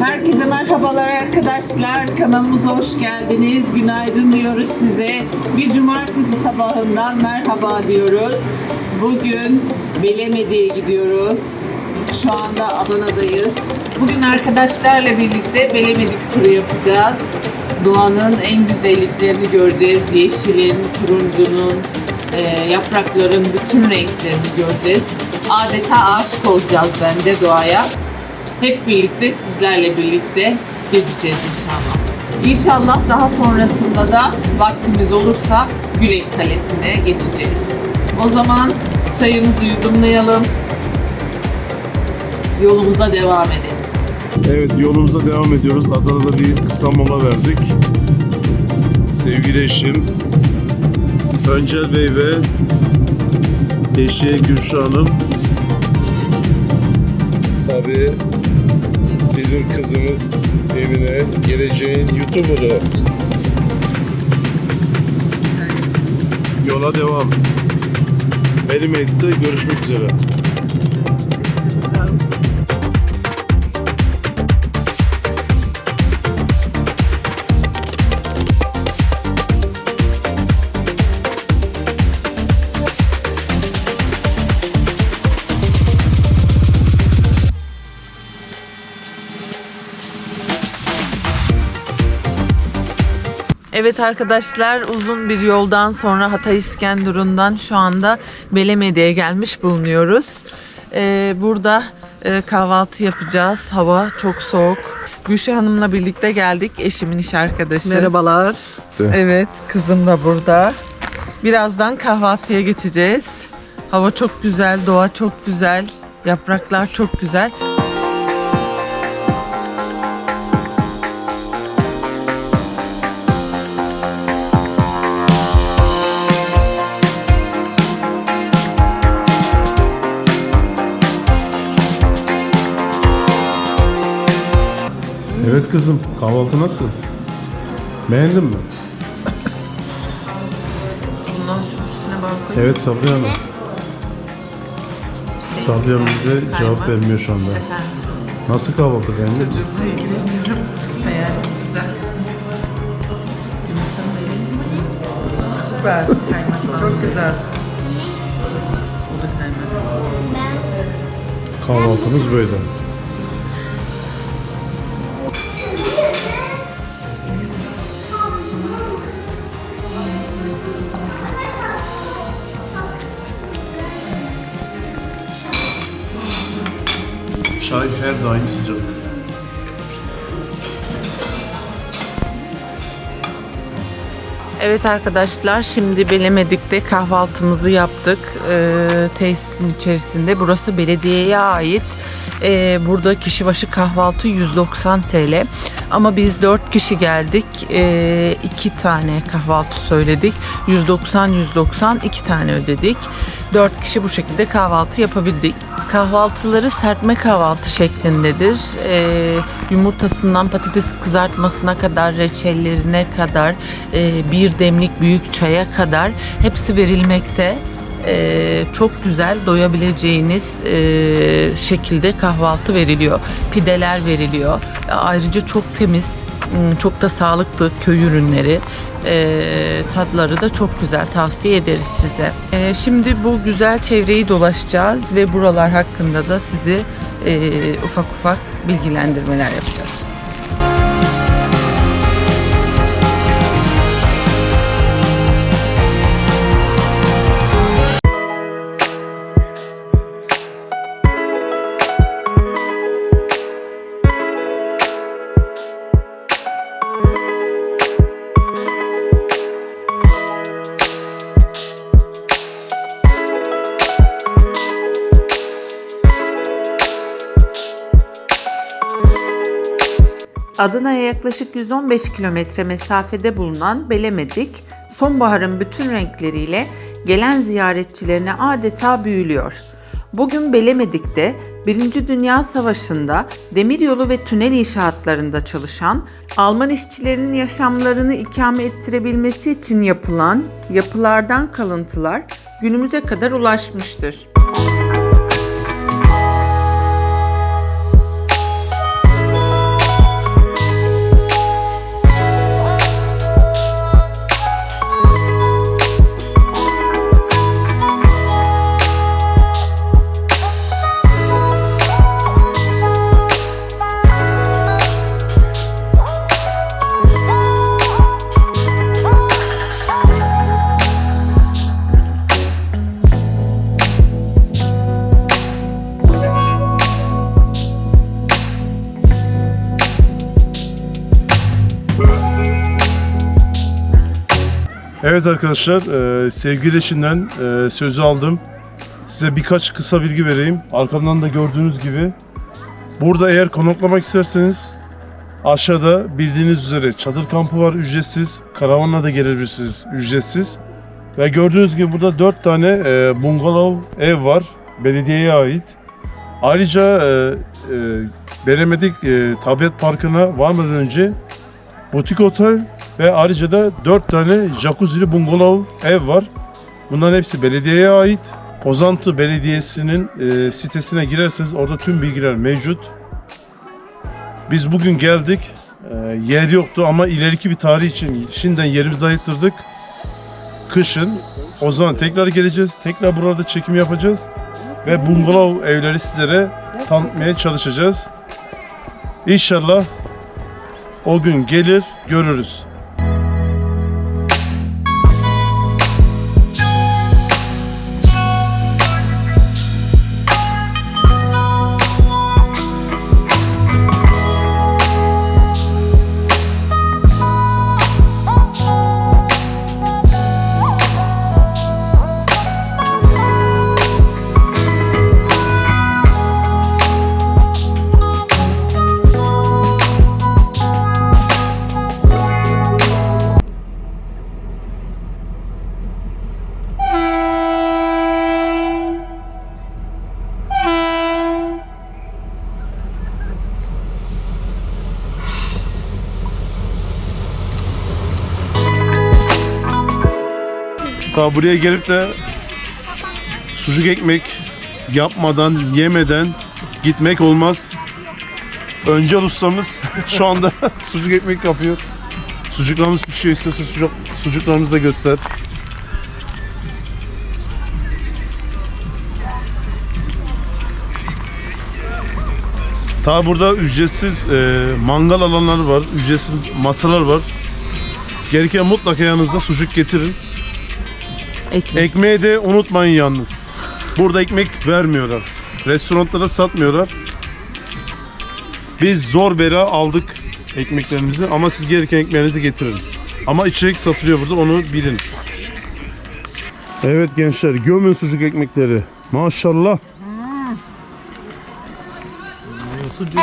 Herkese merhabalar arkadaşlar. Kanalımıza hoş geldiniz. Günaydın diyoruz size. Bir cumartesi sabahından merhaba diyoruz. Bugün Belemedi'ye gidiyoruz. Şu anda Adana'dayız. Bugün arkadaşlarla birlikte Belemedik turu yapacağız. Doğanın en güzelliklerini göreceğiz. Yeşilin, turuncunun, e, yaprakların bütün renklerini göreceğiz. Adeta aşık olacağız ben de doğaya. Hep birlikte sizlerle birlikte gezeceğiz inşallah. İnşallah daha sonrasında da vaktimiz olursa Gülek Kalesi'ne geçeceğiz. O zaman çayımızı yudumlayalım. Yolumuza devam edelim. Evet yolumuza devam ediyoruz. Adana'da bir kısa mola verdik. Sevgili eşim Öncel Bey ve eşi Gülşah Hanım tabii bizim kızımız Emine geleceğin YouTuber'ı. Yola devam. Benim etti görüşmek üzere. Evet arkadaşlar uzun bir yoldan sonra Hatay İskenderun'dan şu anda Belemedi'ye gelmiş bulunuyoruz. Ee, burada e, kahvaltı yapacağız. Hava çok soğuk. Gülşah Hanım'la birlikte geldik. Eşimin iş arkadaşı. Merhabalar. Evet kızım da burada. Birazdan kahvaltıya geçeceğiz. Hava çok güzel, doğa çok güzel. Yapraklar çok güzel. Evet kızım kahvaltı nasıl? Beğendin mi? Bundan sonra üstüne balkon. Evet Sabri Hanım. Sabri Hanım bize cevap vermiyor şu anda. Nasıl kahvaltı beğendin mi? Güzel. Süper. Kaymaklı. Çok güzel. Bu da kaymak. Kahvaltımız böyle. Çay her daim sıcak. Evet arkadaşlar şimdi Belemedik'te kahvaltımızı yaptık ee, tesisin içerisinde. Burası belediyeye ait. Ee, burada kişi başı kahvaltı 190 TL. Ama biz 4 kişi geldik. 2 tane kahvaltı söyledik. 190-190 2 tane ödedik. 4 kişi bu şekilde kahvaltı yapabildik. Kahvaltıları serpme kahvaltı şeklindedir. Ee, yumurtasından patates kızartmasına kadar, reçellerine kadar, e, bir demlik büyük çaya kadar hepsi verilmekte. Ee, çok güzel doyabileceğiniz e, şekilde kahvaltı veriliyor. Pideler veriliyor. Ayrıca çok temiz, m, çok da sağlıklı köy ürünleri. Ee, tatları da çok güzel tavsiye ederiz size. Ee, şimdi bu güzel çevreyi dolaşacağız ve buralar hakkında da sizi e, ufak ufak bilgilendirmeler yapacağız. Adana'ya yaklaşık 115 kilometre mesafede bulunan Belemedik, sonbaharın bütün renkleriyle gelen ziyaretçilerine adeta büyülüyor. Bugün Belemedik'te 1. Dünya Savaşı'nda demiryolu ve tünel inşaatlarında çalışan Alman işçilerin yaşamlarını ikame ettirebilmesi için yapılan yapılardan kalıntılar günümüze kadar ulaşmıştır. Evet arkadaşlar, e, sevgili eşinden e, sözü aldım. Size birkaç kısa bilgi vereyim. Arkamdan da gördüğünüz gibi. Burada eğer konaklamak isterseniz aşağıda bildiğiniz üzere çadır kampı var ücretsiz. Karavanla da gelebilirsiniz ücretsiz. Ve gördüğünüz gibi burada 4 tane e, bungalov ev var. Belediyeye ait. Ayrıca e, e, Beremedik e, Tabiat Parkı'na varmadan önce butik otel ve ayrıca da 4 tane jacuzzi'li bungalov ev var. Bunların hepsi belediyeye ait. Pozantı Belediyesi'nin e, sitesine girerseniz orada tüm bilgiler mevcut. Biz bugün geldik. E, yer yoktu ama ileriki bir tarih için şimdiden yerimizi ayırttırdık. Kışın o zaman tekrar geleceğiz. Tekrar burada çekim yapacağız. Ve bungalov evleri sizlere tanıtmaya çalışacağız. İnşallah o gün gelir görürüz. Daha buraya gelip de sucuk ekmek yapmadan, yemeden gitmek olmaz. Önce ustamız şu anda sucuk ekmek yapıyor. Sucuklarımız pişiyor. İstersen sucuk, sucuklarımızı da göster. Ta burada ücretsiz e, mangal alanları var, ücretsiz masalar var. Gereken mutlaka yanınızda sucuk getirin. Ekmek. Ekmeği de unutmayın yalnız. Burada ekmek vermiyorlar. Restoranlarda satmıyorlar. Biz zor bela aldık ekmeklerimizi ama siz gereken ekmeğinizi getirin. Ama içecek satılıyor burada onu bilin. Evet gençler gömün sucuk ekmekleri. Maşallah.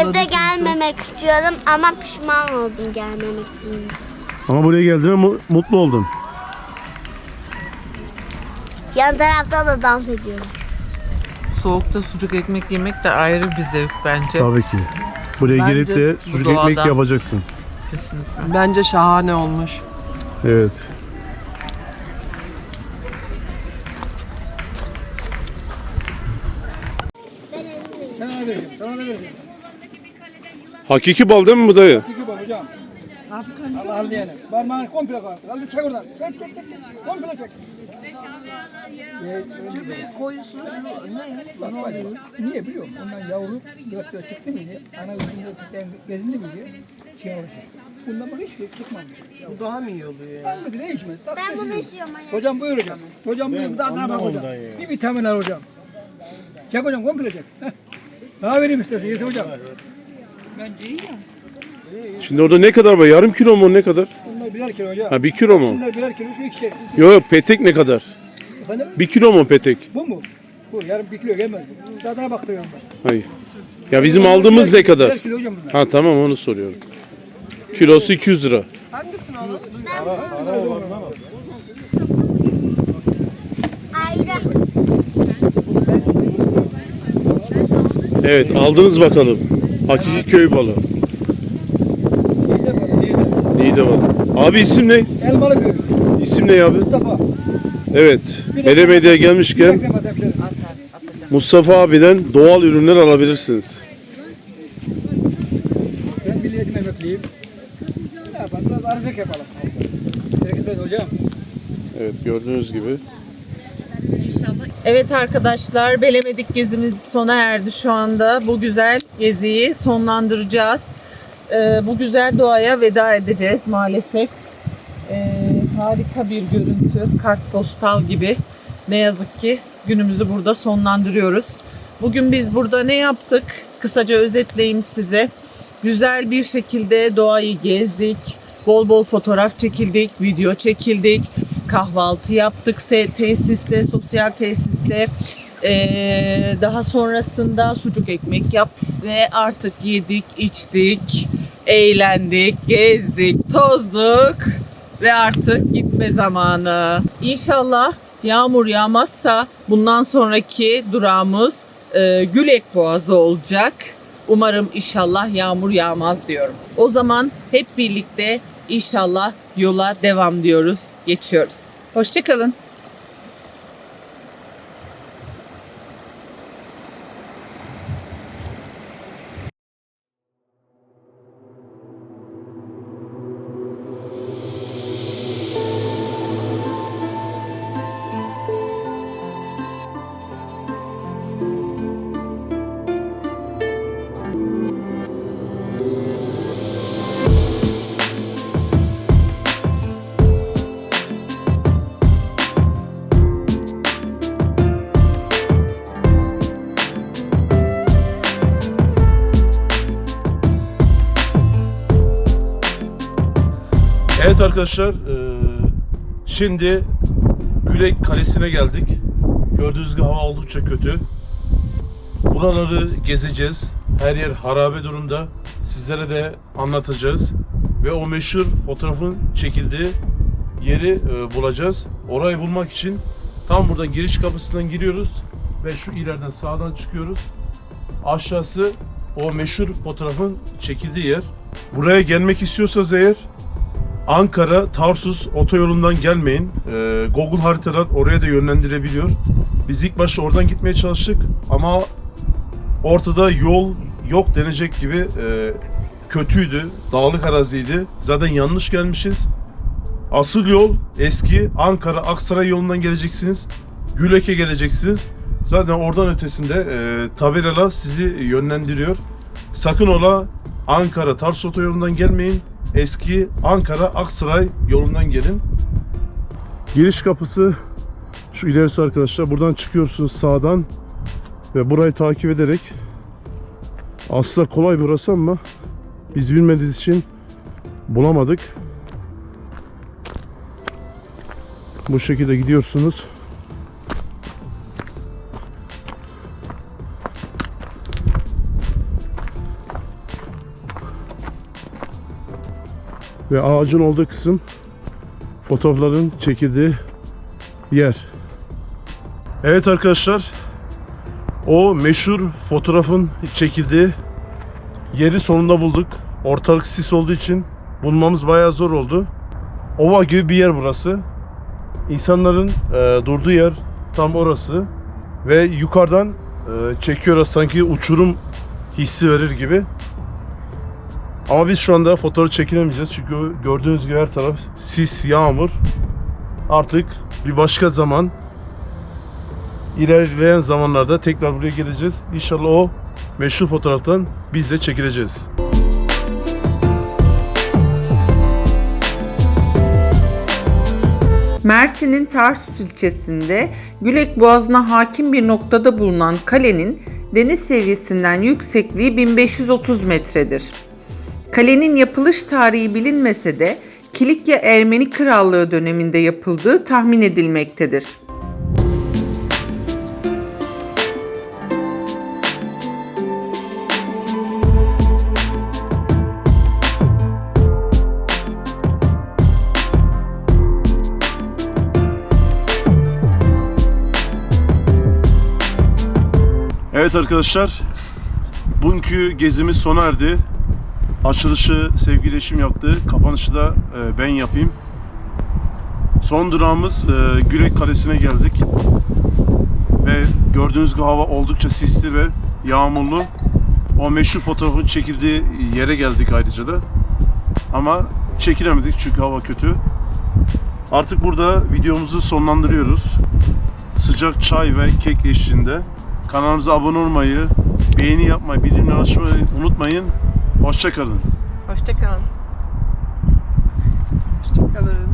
Evde gelmemek istiyordum ama pişman oldum gelmemek için. Ama buraya geldiğine mu- mutlu oldun. Yan tarafta da dans ediyorum. Soğukta sucuk ekmek yemek de ayrı bir zevk bence. Tabii ki. Buraya Bence gelip de bu sucuk ekmek doğada- yapacaksın. Kesinlikle. Bence şahane olmuş. Evet. Hakiki bal değil mi bu dayı? Peki bak hocam. Allah Allah diyelim. Parmağını komple koy. Kaldı çek oradan. Çek çek. çek. Komple çek. Koyusunuz ne? Bak, bak. Niye biliyor musun? Ondan yavru biraz böyle çıktı mıydı? Ana yüzünde tüten gezindi miydi? Şey olacak. Bundan bak hiç çıkmadı. Bu daha mı iyi oluyor yani? Hangisi değişmez. Ben bunu istiyorum anne. Hocam buyur hocam. Hocam buyur. Daha daha bak hocam. Bir vitamin al hocam. Çek hocam komple çek. Daha vereyim istersen. Yesin hocam. Şimdi orada ne kadar var? Yarım kilo mu ne kadar? Birer kilo hocam. Ha bir kilo mu? Bunlar birer kilo şu ikişer. Yok yok petek ne kadar? Efendim? Bir kilo mu petek? Bu mu? Bu yarım bir kilo gelmez. Tadına baktırıyorum ben. Hayır. Ya bizim aldığımız ne kadar? Bir kilo hocam bunlar. Ha tamam onu soruyorum. Kilosu 200 lira. Ayrı. Evet aldınız bakalım. Hakiki köy balı. Niğde balı, Niğde. Niğde balı. Abi isim ne? Elmalı köy. İsim ne abi? Mustafa. Evet. Belediyeye gelmişken. Mustafa abiden doğal ürünler alabilirsiniz. Ben emekliyim. Ne yapalım? Biraz yapalım. Hocam. Evet gördüğünüz gibi. Evet arkadaşlar Belemedik gezimiz sona erdi şu anda. Bu güzel geziyi sonlandıracağız. Ee, bu güzel doğaya veda edeceğiz maalesef. Ee, harika bir görüntü. Kartpostal gibi. Ne yazık ki günümüzü burada sonlandırıyoruz. Bugün biz burada ne yaptık? Kısaca özetleyeyim size. Güzel bir şekilde doğayı gezdik. Bol bol fotoğraf çekildik, video çekildik. kahvaltı yaptık tesiste, sosyal tesiste. Ee, daha sonrasında sucuk ekmek yap ve artık yedik, içtik, eğlendik, gezdik, tozduk ve artık gitme zamanı. İnşallah yağmur yağmazsa bundan sonraki durağımız e, Gülek Boğazı olacak. Umarım inşallah yağmur yağmaz diyorum. O zaman hep birlikte inşallah yola devam diyoruz, geçiyoruz. Hoşçakalın. Arkadaşlar, eee, şimdi Gülek Kalesi'ne geldik. Gördüğünüz gibi hava oldukça kötü. Buraları gezeceğiz. Her yer harabe durumda. Sizlere de anlatacağız. Ve o meşhur fotoğrafın çekildiği yeri eee, bulacağız. Orayı bulmak için tam buradan giriş kapısından giriyoruz. Ve şu ileriden sağdan çıkıyoruz. Aşağısı o meşhur fotoğrafın çekildiği yer. Buraya gelmek istiyorsanız eğer Ankara Tarsus otoyolundan gelmeyin. Ee, Google haritadan oraya da yönlendirebiliyor. Biz ilk başta oradan gitmeye çalıştık ama ortada yol yok denecek gibi e, kötüydü. Dağlık araziydi. Zaten yanlış gelmişiz. Asıl yol eski Ankara Aksaray yolundan geleceksiniz. Gülek'e geleceksiniz. Zaten oradan ötesinde e, tabelalar sizi yönlendiriyor. Sakın ola Ankara Tarsus otoyolundan gelmeyin. Eski Ankara Aksaray yolundan gelin. Giriş kapısı şu ilerisi arkadaşlar. Buradan çıkıyorsunuz sağdan ve burayı takip ederek aslında kolay burası ama biz bilmediğimiz için bulamadık. Bu şekilde gidiyorsunuz. Ve ağacın olduğu kısım fotoğrafların çekildiği yer. Evet arkadaşlar. O meşhur fotoğrafın çekildiği yeri sonunda bulduk. Ortalık sis olduğu için bulmamız bayağı zor oldu. Ova gibi bir yer burası. İnsanların e, durduğu yer tam orası. Ve yukarıdan e, çekiyor sanki uçurum hissi verir gibi. Ama biz şu anda fotoğraf çekilemeyeceğiz çünkü gördüğünüz gibi her taraf sis, yağmur. Artık bir başka zaman ilerleyen zamanlarda tekrar buraya geleceğiz. İnşallah o meşhur fotoğraftan biz de çekileceğiz. Mersin'in Tarsus ilçesinde Gülek Boğazı'na hakim bir noktada bulunan kalenin deniz seviyesinden yüksekliği 1530 metredir. Kalenin yapılış tarihi bilinmese de Kilikya Ermeni Krallığı döneminde yapıldığı tahmin edilmektedir. Evet arkadaşlar, bugünkü gezimiz sona erdi. Açılışı sevgili eşim yaptı, kapanışı da e, ben yapayım. Son durağımız e, Gülek Kalesi'ne geldik. Ve gördüğünüz gibi hava oldukça sisli ve yağmurlu. O meşhur fotoğrafın çekildiği yere geldik ayrıca da. Ama çekilemedik çünkü hava kötü. Artık burada videomuzu sonlandırıyoruz. Sıcak çay ve kek eşliğinde. Kanalımıza abone olmayı, beğeni yapmayı, bildirimleri açmayı unutmayın. Hoşçakalın. Hoşçakalın. Hoşçakalın.